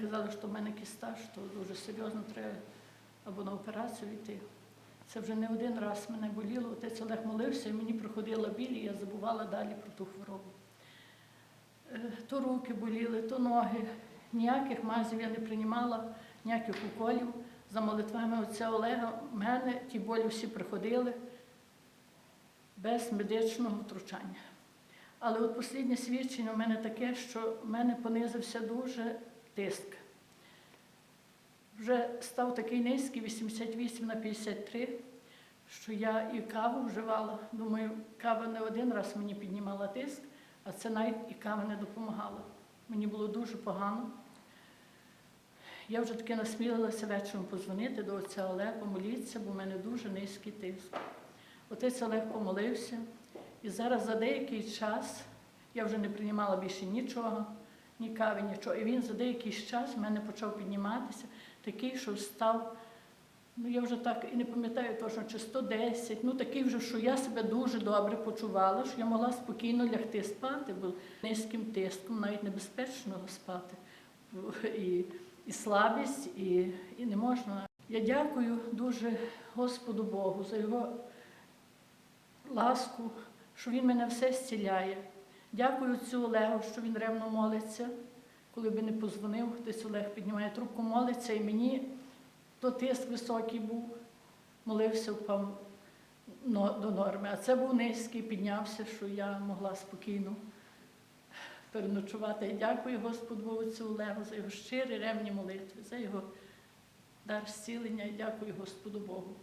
казали, що в мене кіста, що дуже серйозно треба або на операцію йти. Це вже не один раз мене боліло. Отець Олег молився, і мені приходила біль, і я забувала далі про ту хворобу. Е, То руки боліли, то ноги. Ніяких мазів я не приймала, ніяких уколів. За молитвами отця Олега в мене ті болі всі приходили без медичного втручання. Але от останнє свідчення у мене таке, що в мене понизився дуже тиск. Вже став такий низький, 88 на 53, що я і каву вживала. Думаю, кава не один раз мені піднімала тиск, а це навіть і кава не допомагала. Мені було дуже погано. Я вже таки насмілилася вечором позвонити до отця Олега, помолитися, бо в мене дуже низький тиск. Отець Олег помолився, і зараз за деякий час я вже не приймала більше нічого, ні кави, нічого. І він за деякий час в мене почав підніматися, такий, що став, ну я вже так і не пам'ятаю точно, чи 110, ну такий вже, що я себе дуже добре почувала, що я могла спокійно лягти спати, бо низьким тиском навіть небезпечно спати. І, і слабість, і, і не можна. Я дякую дуже Господу Богу за його ласку, що він мене все зціляє. Дякую отцю Олегу, що він ревно молиться. Коли би не позвонив, десь Олег піднімає трубку, молиться, і мені то тиск високий був, молився, впав до норми. А це був низький, піднявся, що я могла спокійно переночувати. Дякую Господу отцю Олегу за його щирі ревні молитви, за його дар зцілення дякую Господу Богу.